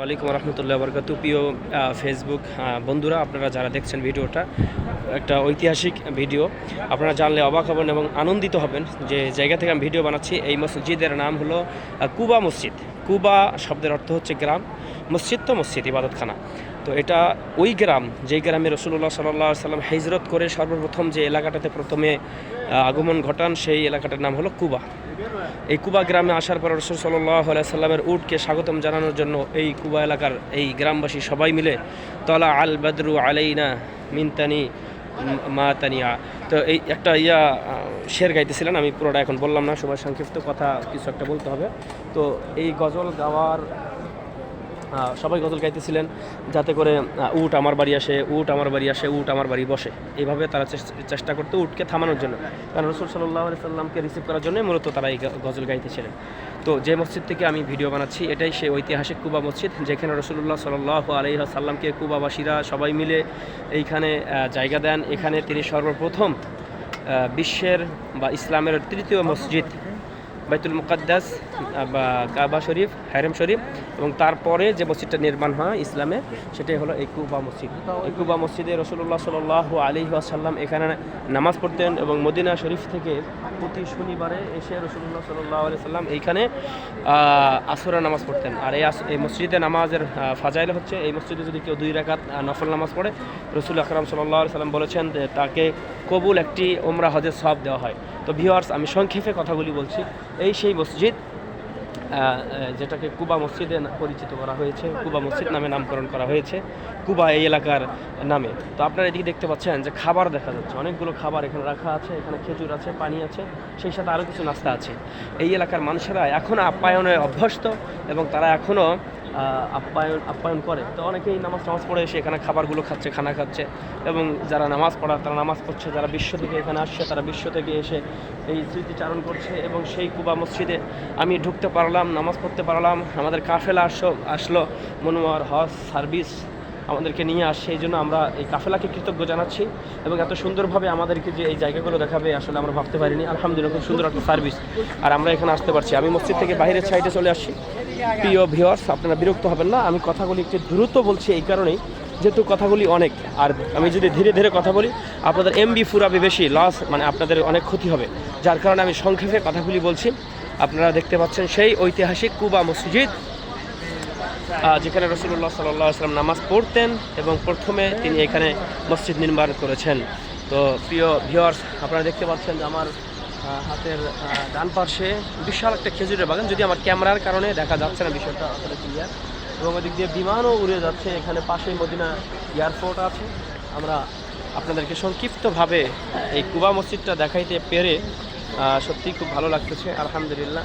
ওয়ালাইকুম রহমতুল্লাহ বরকাত। প্রিয় ফেসবুক বন্ধুরা, আপনারা যারা দেখছেন ভিডিওটা, একটা ঐতিহাসিক ভিডিও, আপনারা জানলে অবাক হবেন এবং আনন্দিত হবেন যে জায়গা থেকে আমি ভিডিও বানাচ্ছি এই মসজিদের নাম হলো কুবা মসজিদ। কুবা শব্দের অর্থ হচ্ছে গ্রাম, মসজিদ তো মসজিদ, ইবাদতখানা। তো এটা ওই গ্রাম, যেই গ্রামে রসুল্লাহ সাল্লাহ সাল্লাম হিজরত করে সর্বপ্রথম যে এলাকাটাতে প্রথমে আগমন ঘটান, সেই এলাকাটার নাম হলো কুবা। এই কুবা গ্রামে আসার পর রসুল সাল্লাহ সাল্লামের উটকে স্বাগতম জানানোর জন্য এই কুবা এলাকার এই গ্রামবাসী সবাই মিলে, তলা আল বদরু আলাইনা মিনতানি মা তানিয়া। তো এই একটা ইয়া শের গাইতেছিলেন, আমি পুরোটা এখন বললাম না, সময় সংক্ষিপ্ত কথা কিছু একটা বলতে হবে। তো এই গজল গাওয়ার সবাই গজল গাইতেছিলেন যাতে করে উট আমার বাড়ি আসে, উট আমার বাড়ি আসে, উট আমার বাড়ি বসে। এইভাবে তারা চেষ্টা করতো উটকে থামানোর জন্য। কারণ রসুল সাল্লাহ সাল্লামকে রিসিভ করার জন্য মূলত তারা এই গজল গাইতেছিলেন। তো যে মসজিদ থেকে আমি ভিডিও বানাচ্ছি, এটাই সেই ঐতিহাসিক কুবা মসজিদ, যেখানে রসুল্লাহ সাল্লাহ আলহি সাল্লামকে কুবাবাসীরা সবাই মিলে এইখানে জায়গা দেন। এখানে তিনি সর্বপ্রথম বিশ্বের বা ইসলামের তৃতীয় মসজিদ বাইতুল মুকাদ্দাস বা কাবা শরীফ হারেম শরীফ এবং তারপরে যে মসজিদটা নির্মাণ হয় ইসলামে সেটাই হলো এই কুবা মসজিদ। এই কুবা মসজিদে রসুল্লাহ সাল আলী আসাল্লাম এখানে নামাজ পড়তেন এবং মদিনা শরীফ থেকে প্রতি শনিবারে এসে রসুল্লাহ সাল্লাহ আলি সাল্লাম এইখানে আসরা নামাজ পড়তেন। আর এই এই মসজিদে নামাজের ফাজাইল হচ্ছে এই মসজিদে যদি কেউ দুই আহ, নফল নামাজ পড়ে রসুল আকরাম সাল্লাহ সাল্লাম বলেছেন তাকে কবুল একটি ওমরা হজের সব দেওয়া হয়। তো ভিওয়ার্স আমি সংক্ষেপে কথাগুলি বলছি। এই সেই মসজিদ যেটাকে কুবা মসজিদে পরিচিত করা হয়েছে। কুবা মসজিদ নামে নামকরণ করা হয়েছে, কুবা এই এলাকার নামে। তো আপনারা এদিকে দেখতে পাচ্ছেন যে খাবার দেখা যাচ্ছে। অনেকগুলো খাবার এখানে রাখা আছে, এখানে খেজুর আছে, পানি আছে, সেই সাথে আরও কিছু নাস্তা আছে। এই এলাকার মানুষেরা এখনও আপ্যায়নে অভ্যস্ত এবং তারা এখনও আপ্যায়ন আপ্যায়ন করে। তো অনেকেই নামাজ নামাজ পড়ে এসে এখানে খাবারগুলো খাচ্ছে, খানা খাচ্ছে এবং যারা নামাজ পড়া, তারা নামাজ পড়ছে, যারা বিশ্ব থেকে এখানে আসছে, তারা বিশ্ব থেকে এসে এই স্মৃতিচারণ করছে এবং সেই কুবা মসজিদে আমি ঢুকতে পারলাম, নামাজ পড়তে পারলাম, আমাদের কাফেলা আসো, আসলো, মনোয়ার হজ সার্ভিস আমাদেরকে নিয়ে আসছে এই জন্য আমরা এই কাফেলাকে কৃতজ্ঞ জানাচ্ছি এবং এত সুন্দরভাবে আমাদেরকে যে এই জায়গাগুলো দেখাবে আসলে আমরা ভাবতে পারিনি। আলহামদুলিল্লাহ খুব সুন্দর একটা সার্ভিস। আর আমরা এখানে আসতে পারছি। আমি মসজিদ থেকে বাইরের সাইডে চলে আসছি প্রিয় ভিওয়ার্স আপনারা বিরক্ত হবেন না। আমি কথাগুলি একটু দ্রুত বলছি এই কারণেই, যেহেতু কথাগুলি অনেক। আর আমি যদি ধীরে ধীরে কথা বলি, আপনাদের এমবি ফুরাবে বেশি লস মানে আপনাদের অনেক ক্ষতি হবে। যার কারণে আমি সংক্ষেপে কথাগুলি বলছি। আপনারা দেখতে পাচ্ছেন সেই ঐতিহাসিক কুবা মসজিদ। যেখানে রসুল্লাহ সাল্লাহ আসলাম নামাজ পড়তেন এবং প্রথমে তিনি এখানে মসজিদ নির্মাণ করেছেন। তো প্রিয় ভিওয়ার্স আপনারা দেখতে পাচ্ছেন যে আমার হাতের ডান পাশে বিশাল একটা খেজুরের বাগান। যদি আমার ক্যামেরার কারণে দেখা যাচ্ছে না বিষয়টা আসলে ক্লিয়ার এবং ওদিক দিয়ে বিমানও উড়ে যাচ্ছে। এখানে পাশেই মদিনা এয়ারপোর্ট আছে। আমরা আপনাদেরকে সংক্ষিপ্তভাবে এই কুবা মসজিদটা দেখাইতে পেরে সত্যিই খুব ভালো লাগতেছে। আলহামদুলিল্লাহ।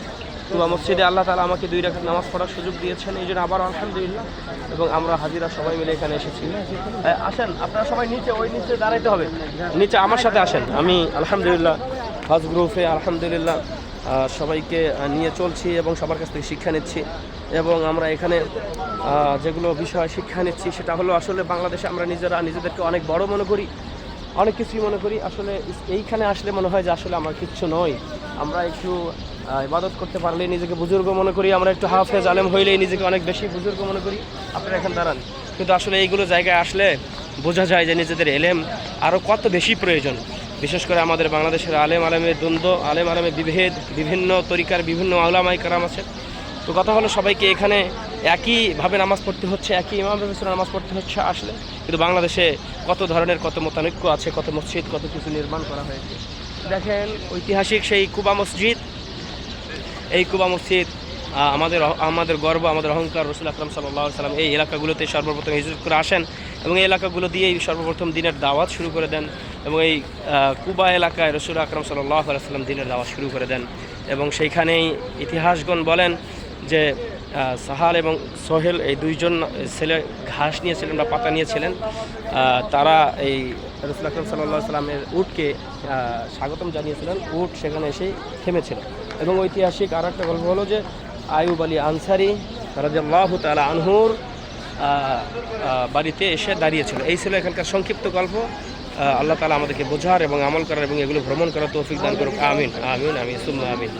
কুবা মসজিদে আল্লাহ তালা আমাকে দুই রাখার নামাজ পড়ার সুযোগ দিয়েছেন। এই জন্য আবার আলহামদুলিল্লাহ এবং আমরা হাজিরা সবাই মিলে এখানে এসেছি। আসেন, আপনারা সবাই নিচে, ওই নিচে দাঁড়াইতে হবে। নিচে আমার সাথে আসেন। আমি আলহামদুলিল্লাহ হজ গ্রুপে আলহামদুলিল্লাহ সবাইকে নিয়ে চলছি এবং সবার কাছ থেকে শিক্ষা নিচ্ছি। এবং আমরা এখানে যেগুলো বিষয় শিক্ষা নিচ্ছি, সেটা হলো আসলে বাংলাদেশে আমরা নিজেরা, নিজেদেরকে অনেক বড় মনে করি, অনেক কিছুই মনে করি। আসলে এইখানে আসলে মনে হয় যে আসলে আমার কিচ্ছু নয় আমরা একটু ইবাদত করতে পারলে নিজেকে বুজুর্গ মনে করি, আমরা একটু হাফেজ আলেম হইলেই নিজেকে অনেক বেশি বুজুর্গ মনে করি। আপনারা এখানে দাঁড়ান। কিন্তু আসলে এইগুলো জায়গায় আসলে বোঝা যায় যে নিজেদের এলেম আরও কত বেশি প্রয়োজন। বিশেষ করে আমাদের বাংলাদেশের আলেম আলেমের দ্বন্দ্ব, আলেম আলেমের বিভেদ, বিভিন্ন তরিকার বিভিন্ন আউলামাই কারাম আছে তো কথা হলো সবাইকে এখানে একইভাবে নামাজ পড়তে হচ্ছে, একই ইমাম রবিসের নামাজ পড়তে হচ্ছে আসলে। কিন্তু বাংলাদেশে কত ধরনের, কত মতানৈক্য আছে, কত মসজিদ, কত কিছু নির্মাণ করা হয়েছে। দেখেন ঐতিহাসিক সেই কুবা মসজিদ এই কুবা মসজিদ আমাদের আমাদের গর্ব, আমাদের অহংকার রসুল আকরাম সাল্লাহ সাল্লাম এই এলাকাগুলোতে সর্বপ্রথম হিজরত করে আসেন এবং এই এলাকাগুলো দিয়েই সর্বপ্রথম দিনের দাওয়াত শুরু করে দেন এবং এই কুবা এলাকায় রসুল আকরাম সাল্লাহ সাল্লাম দিনের দাওয়াত শুরু করে দেন এবং সেইখানেই ইতিহাসগণ বলেন যে সাহাল এবং সোহেল এই দুইজন ছেলে ঘাস নিয়েছিলেন বা পাতা নিয়েছিলেন তারা এই রসুল আকরম সাল্লাহ সাল্লামের উটকে স্বাগতম জানিয়েছিলেন। উট সেখানে এসেই থেমেছিল। এবং ঐতিহাসিক আর একটা গল্প হলো যে আয়ুব আলী আনসারি রাজাল্লাহ তালা আনহুর বাড়িতে এসে দাঁড়িয়েছিল। এই ছিল এখানকার সংক্ষিপ্ত গল্প। আল্লাহ তালা আমাদেরকে বোঝার এবং আমল করার এবং এগুলো ভ্রমণ করার তৌফিক দান করুক। আমিন আমিন আমি সুম্মা, আমিন।